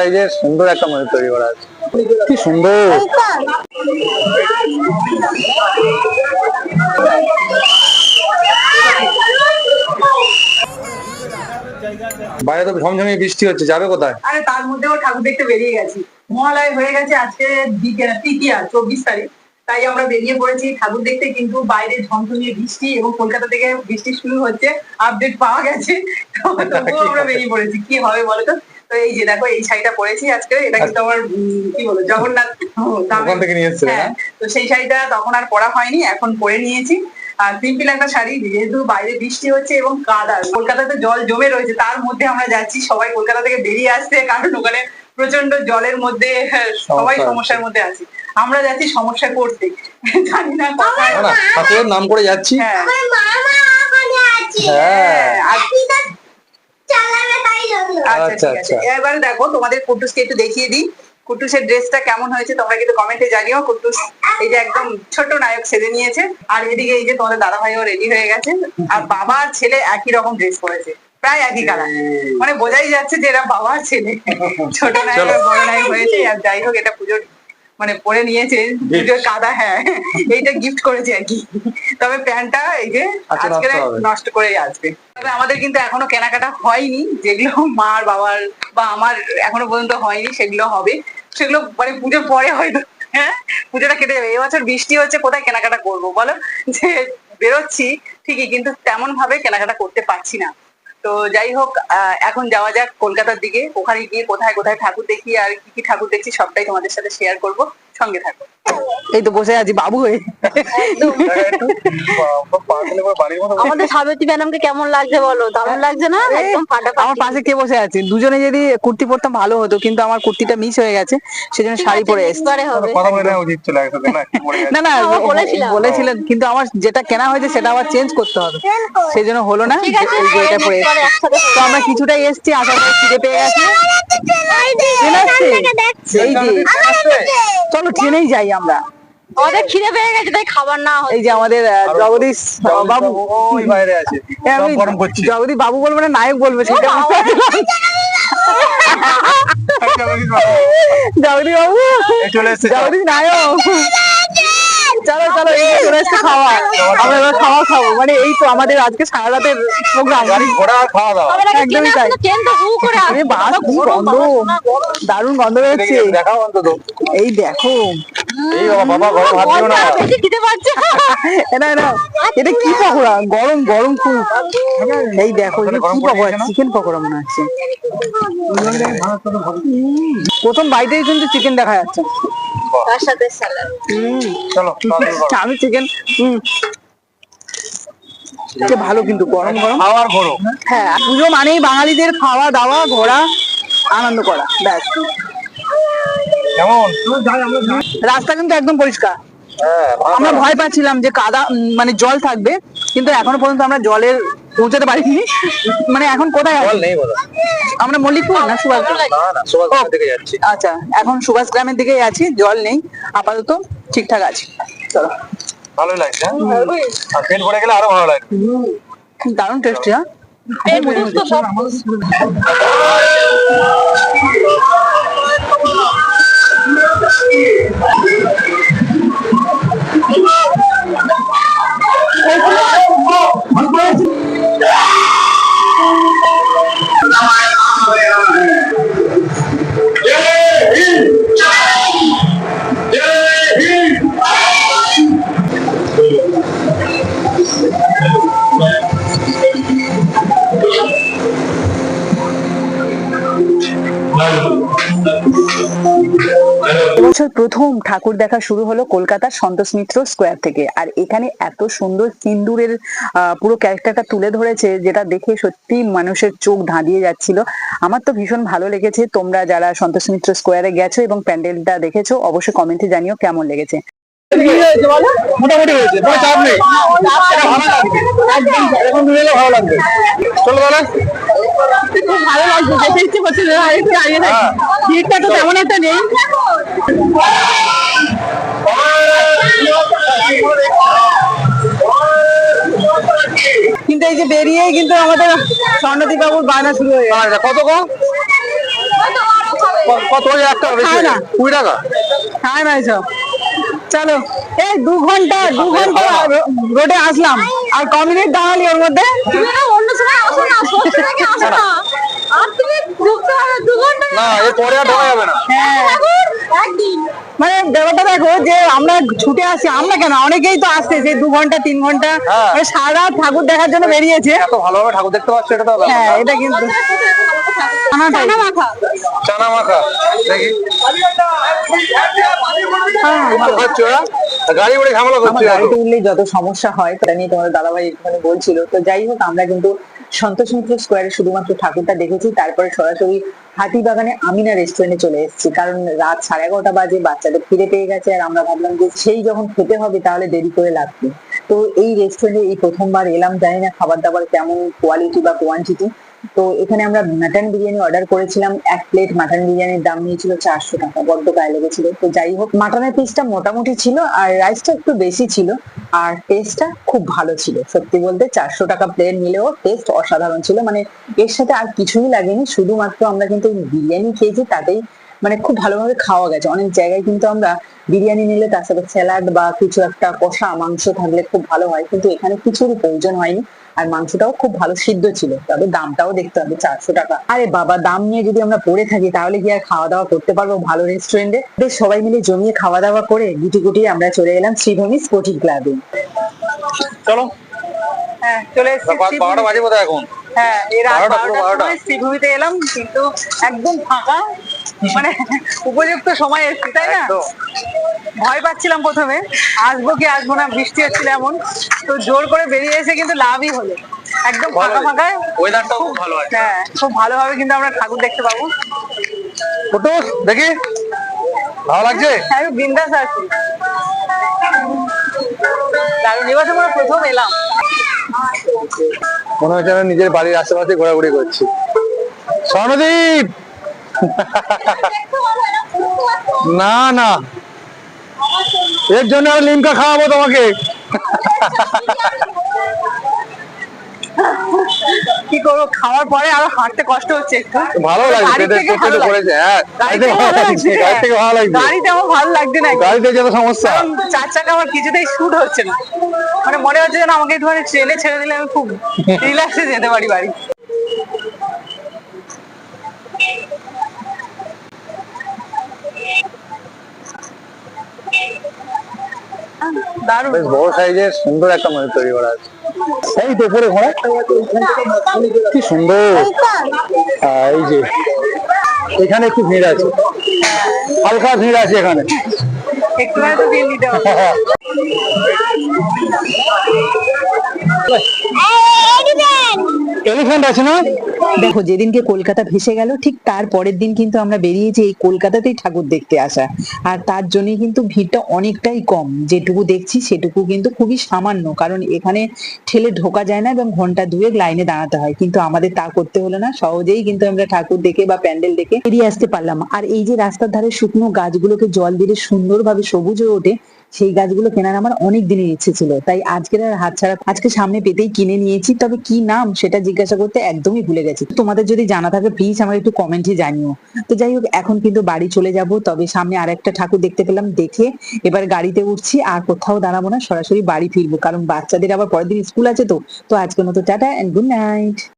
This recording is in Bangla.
সাইজের সুন্দর একটা ময়ূর তৈরি করা আছে। কি সুন্দর। বাইরে তো ঝমঝমিয়ে বৃষ্টি হচ্ছে, যাবে কোথায়? আরে তার মধ্যেও ঠাকুর দেখতে বেরিয়ে গেছি। মহালয় হয়ে গেছে আজকে দ্বিতীয়- তৃতীয়া, চব্বিশ তারিখ। তাই আমরা বেরিয়ে পড়েছি ঠাকুর দেখতে, কিন্তু বাইরে ঝমঝমিয়ে বৃষ্টি এবং কলকাতা থেকে বৃষ্টি শুরু হচ্ছে আপডেট পাওয়া গেছে। তো আমরা বেরিয়ে পড়েছি। কি হবে বলো তো? তো এই যে দেখো এই শাড়িটা পরেছি আজকে এটা কিন্তু আমার কি বলো জগন্নাথ ওখান থেকে নিয়ে এসেছিলে, হ্যাঁ তো সেই শাড়িটা তখন আর পরা হয়নি এখন পরে নিয়েছি। আর সিম্পল একটা শাড়ি যেহেতু বাইরে বৃষ্টি হচ্ছে এবং কাদা কলকাতাতে জল জমে রয়েছে তার মধ্যে আমরা যাচ্ছি সবাই কলকাতা থেকে বেরিয়ে আসছে কারণ ওখানে প্রচণ্ড জলের মধ্যে হ্যাঁ, সবাই সমস্যার মধ্যে আছি। আমরা যাচ্ছি সমস্যা করতে। জানি না নাম করে যাচ্ছি। হ্যাঁ। আচ্ছা আচ্ছা, আচ্ছা। এবারে দেখো তোমাদের কুটুসকে একটু দেখিয়ে দিই। কুটুসের ড্রেসটা কেমন হয়েছে তোমরা কিন্তু কমেন্টে জানিও। কুটুস এই যে একদম ছোট নায়ক সেজে নিয়েছে। আর এদিকে এই যে তোমাদের দাদা ভাইও রেডি হয়ে গেছে। আর বাবা আর ছেলে একই রকম ড্রেস পরেছে। প্রায় একই কালার মানে বোঝাই যাচ্ছে যে এরা বাবা আর ছেলে। ছোট নায়ক বড় নায়ক হয়েছে। আর যাই হোক এটা পুজোর মানে পরে নিয়েছে পুজোর কাদা হ্যাঁ এইটা গিফট করেছে আর কি। তবে প্যান্টটা এই যে আজকে নষ্ট করে আসবে। তবে আমাদের কিন্তু এখনও কেনাকাটা হয়নি যেগুলো মার বাবার বা আমার এখনও পর্যন্ত হয়নি সেগুলো হবে। সেগুলো মানে পুজোর পরে হয়তো হ্যাঁ পুজোটা কেটে যাবে। এবছর বৃষ্টি হচ্ছে কোথায় কেনাকাটা করব বলো? যে বেরোচ্ছি ঠিকই কিন্তু তেমন ভাবে কেনাকাটা করতে পারছি না। তো যাই হোক এখন যাওয়া যাক কলকাতার দিকে। ওখানে গিয়ে কোথায় কোথায় ঠাকুর দেখি আর কি কি ঠাকুর দেখছি সবটাই তোমাদের সাথে শেয়ার করব। সঙ্গে থাকো। এই তো বসে আছি বাবু হয়ে। আমাদের সাবিত্রী ম্যাডামকে কেমন লাগছে বলো? দারুণ লাগছে না? একদম আমার পাশে কে বসে আছে? দুজনে যদি কুর্তি পরতাম ভালো হতো কিন্তু আমার কুর্তিটা মিস হয়ে গেছে সেজন্য শাড়ি পরে এসেছি। না? না না আমরা বলেছিলাম। বলেছিলেন কিন্তু আমার যেটা কেনা হয়েছে সেটা আবার চেঞ্জ করতে হবে। সেই জন্য হলো না এটা পরে তো আমরা কিছুটাই এসেছি আশা পরে খিদে পেয়ে গেছে। চলো ট্রেনেই যাই আমরা। আমাদের খিদে পেয়ে গেছে তাই খাবার না এই যে আমাদের জগদীশ বাবু। ওই বাইরে আছে। আমি গরম জগদীশ বাবু বলবে না নায়ক বলবে সেটা জগদীশ বাবু। এই চলে এসেছে। জগদীশ নায়ক। চলো চলো এই চলে এসছে খাওয়া। আমরা এবার খাওয়া খাব। মানে এই তো আমাদের আজকে সারা রাতের প্রোগ্রাম খাওয়া দাওয়া। একদমই তাই। দারুণ গন্ধ বেরোচ্ছে। দেখি, দেখাও অন্তত। এই দেখো। এই বাবা বাবা গরম হাত দিও না। বলটা বেশি এটা এটা এটা কি পকোড়া? গরম গরম খুব। এই দেখো এটা কি পকোড়া? চিকেন পকোড়া মনে হচ্ছে। প্রথম বাইটেই কিন্তু চিকেন দেখা যাচ্ছে। তার সাথে স্যালাড চলো। আমি চিকেন ভালো কিন্তু গরম গরম। খাওয়ার ঘোরো। হ্যাঁ পুজো মানেই বাঙালিদের খাওয়া দাওয়া ঘোরা আনন্দ করা ব্যাস। কেমন? রাস্তা কিন্তু একদম পরিষ্কার। হ্যাঁ আমরা ভয় পাচ্ছিলাম যে কাদা মানে জল থাকবে কিন্তু এখনও পর্যন্ত আমরা জলের পৌঁছাতে পারিনি। মানে এখন কোথায় জল নেই বলো। আমরা মল্লিকপুর না সুভাষ না না সুভাষ থেকে যাচ্ছি। আচ্ছা এখন সুভাষ গ্রামের দিকেই আছি জল নেই আপাতত ঠিকঠাক আছে। চলো। ভালোই লাগছে হ্যাঁ? আর পেট ভরে গেলে আরও ভালো লাগবে। দারুণ টেস্টি হ্যাঁ? এবছর প্রথম ঠাকুর দেখা শুরু হলো কলকাতার সন্তোষ মিত্র স্কোয়ার থেকে। আর এখানে এত সুন্দর সিন্দুরের আহ, পুরো ক্যারেক্টারটা তুলে ধরেছে যেটা দেখে সত্যি মানুষের চোখ ধাঁধিয়ে যাচ্ছিল। আমার তো ভীষণ ভালো লেগেছে। তোমরা যারা সন্তোষ মিত্র স্কোয়ারে গেছো এবং প্যান্ডেলটা দেখেছ অবশ্যই কমেন্টে জানিও কেমন লেগেছে। মোটামুটি হয়েছে কোনো চাপ নেই। এটা ভালো লাগবে এরকম ভালো লাগবে। চলো তাহলে। খুব যেতে ইচ্ছে করছে না আরেকটু দাঁড়িয়ে থাকি হ্যাঁ। ভিড়টা তো তেমন একটা নেই কিন্তু এই যে বেরিয়েই কিন্তু আমাদের স্বর্ণদীপ বাবুর বায়না শুরু হয়ে গেছে। কত কম কত বড় খাবে ক- কত ওই একটা বেশি? খায় না। কুড়ি টাকা? খায় না এসব। চলো। এই দু ঘণ্টা দু ঘণ্টা রো- রোডে আসলাম। আর ক মিনিট দাঁড়ালি ওর মধ্যে? অন্য সময় আসো না। না এর আর ঢোকা যাবে না। মানে ব্যাপারটা দেখো যে আমরা ছুটে আসি আমরা কেন? অনেকেই তো আসছে সেই দু ঘণ্টা তিন ঘণ্টা। সারা ঠাকুর দেখার জন্য বেরিয়েছে। এত ভালোভাবে ঠাকুর দেখতে পাচ্ছ এটা তো হ্যাঁ এটা কিন্তু। চানা মাখা। চানা মাখা দেখি। ভালো। হচ্ছে ওরা? গাড়ি উড়ে ঝামেলা করছে গাড়িতে উঠলে যত সমস্যা হয় সেটা নিয়ে তোমার দাদাভাই একটুখানি বলছিল। তো যাই হোক আমরা কিন্তু সন্তোষ মিত্র স্কোয়ারে শুধুমাত্র ঠাকুরটা দেখেছি, তারপরে সরাসরি হাতিবাগানে আমিনা রেস্টুরেন্টে চলে এসেছি। কারণ রাত সাড়ে এগারোটা বাজে, বাচ্চাদের ফিরে পেয়ে গেছে, আর আমরা ভাবলাম যে সেই যখন খেতে হবে তাহলে দেরি করে লাগবে তো এই রেস্টুরেন্টে এই প্রথমবার এলাম, জানি না খাবার দাবার কেমন কোয়ালিটি বা কোয়ান্টিটি তো এখানে আমরা মাটন বিরিয়ানি অর্ডার করেছিলাম। এক প্লেট মাটন বিরিয়ানির দাম নিয়েছিল চারশো টাকা। বড্ড গায়ে লেগেছিল। তো যাই হোক মাটনের পিসটা মোটামুটি ছিল আর রাইসটা একটু বেশি ছিল। আর টেস্টটা খুব ভালো ছিল। সত্যি বলতে চারশো টাকা প্লেট নিলেও টেস্ট অসাধারণ ছিল। মানে এর সাথে আর কিছুই লাগেনি। শুধুমাত্র আমরা কিন্তু বিরিয়ানি খেয়েছি, তাতেই মানে খুব ভালোভাবে খাওয়া গেছে। অনেক জায়গায় কিন্তু আমরা বিরিয়ানি নিলে তার সাথে স্যালাড বা কিছু একটা কষা মাংস থাকলে খুব ভালো হয়। কিন্তু এখানে কিছুরই প্রয়োজন হয়নি। আর মাংসটাও খুব ভালো সিদ্ধ ছিল। তবে দামটাও দেখতে হবে চারশো টাকা। আরে বাবা দাম নিয়ে যদি আমরা পড়ে থাকি তাহলে কি আর খাওয়া দাওয়া করতে পারব ভালো রেস্টুরেন্টে বেশ সবাই মিলে জমিয়ে খাওয়া দাওয়া করে গুটি গুটি আমরা চলে এলাম শ্রীভূমি স্পোর্টিং ক্লাবে চলো। হ্যাঁ চলে এসেছি বারোটা বাজে বোধহয় এখন। হ্যাঁ বারোটা, বারোটা। শ্রীভূমিতে এলাম কিন্তু একদম ফাঁকা। মানে উপযুক্ত সময় এসেছি তাই না। ভয় পাচ্ছিলাম প্রথমে। আসব কি আসব না বৃষ্টি হচ্ছিল এমন। তো জোর করে বেরিয়ে এসে কিন্তু লাভই হলো। একদম ফাঁকা ফাঁকায়। ওয়েদারটাও খুব ভালো আছে। হ্যাঁ খুব ভালোভাবে কিন্তু আমরা ঠাকুর দেখতে পাবো। ফটো দেখি। ভালো লাগছে? হ্যাঁ আমি বিন্দাস আছি। দারুণ এবছর আমরা প্রথম এলাম। মনে হচ্ছে নিজের বাড়ির আশেপাশে ঘোরাঘুরি করছি। স্বর্ণদীপ! না না। এর জন্য আমি লিমকা খাওয়াবো তোমাকে। কি করব খাওয়ার পরে আরও হাঁটতে কষ্ট হচ্ছে ভালো লাগছে পেটে ভালো পড়েছে হ্যাঁ। গাড়িতে গাড়িতে ভালো লাগছে। গাড়িতে আমার ভালো লাগছে না। গাড়িতে যত সমস্যা। চার চাকা আমার কিছুতেই শুট হচ্ছে না। মানে মনে হচ্ছে যেন আমাকে একটু ট্রেনে ছেড়ে দিলে আমি খুব রিল্যাক্সে যেতে পারি বাড়ি। দারুণ। বেশ বড় সাইজের সুন্দর একটা ময়ূর তৈরি করা আছে। এই তো উপরে ঘোড়া কি সুন্দর। এই যে এখানে একটু ভিড় আছে। হালকা ভিড় আছে এখানে। এলিফ্যান্ট আছে না? দেখো, যেদিনকে কলকাতা ভেসে গেল, ঠিক তার পরের দিন কিন্তু আমরা বেরিয়েছি এই কলকাতাতেই ঠাকুর দেখতে আসা। আর তার জন্যই কিন্তু ভিড়টা অনেকটাই কম। যেটুকু দেখছি, সেটুকু কিন্তু খুবই সামান্য। কারণ এখানে ঠেলে ঢোকা যায় না এবং ঘণ্টা দুয়েক লাইনে দাঁড়াতে হয়। কিন্তু আমাদের তা করতে হলো না। সহজেই কিন্তু আমরা ঠাকুর দেখে বা প্যান্ডেল দেখে বেরিয়ে আসতে পারলাম। আর এই যে রাস্তার ধারে শুকনো গাছগুলোকে জল দিলে সুন্দরভাবে সবুজ হয়ে ওঠে সেই গাছগুলো কেনার আমার অনেক দিনের ইচ্ছে ছিল। তাই আজকের আর হাত ছাড়া আজকে সামনে পেতেই কিনে নিয়েছি। তবে কি নাম সেটা জিজ্ঞাসা করতে একদমই ভুলে গেছি। তোমাদের যদি জানা থাকে প্লিজ আমার একটু কমেন্টে জানিও। তো যাই হোক, এখন কিন্তু বাড়ি চলে যাব। তবে সামনে আর একটা ঠাকুর দেখতে পেলাম, দেখে এবার গাড়িতে উঠছি। আর কোথাও দাঁড়াবো না, সরাসরি বাড়ি ফিরবো। কারণ বাচ্চাদের আবার পরের দিন স্কুল আছে তো। তো আজকের মতো টাটা এন্ড গুড নাইট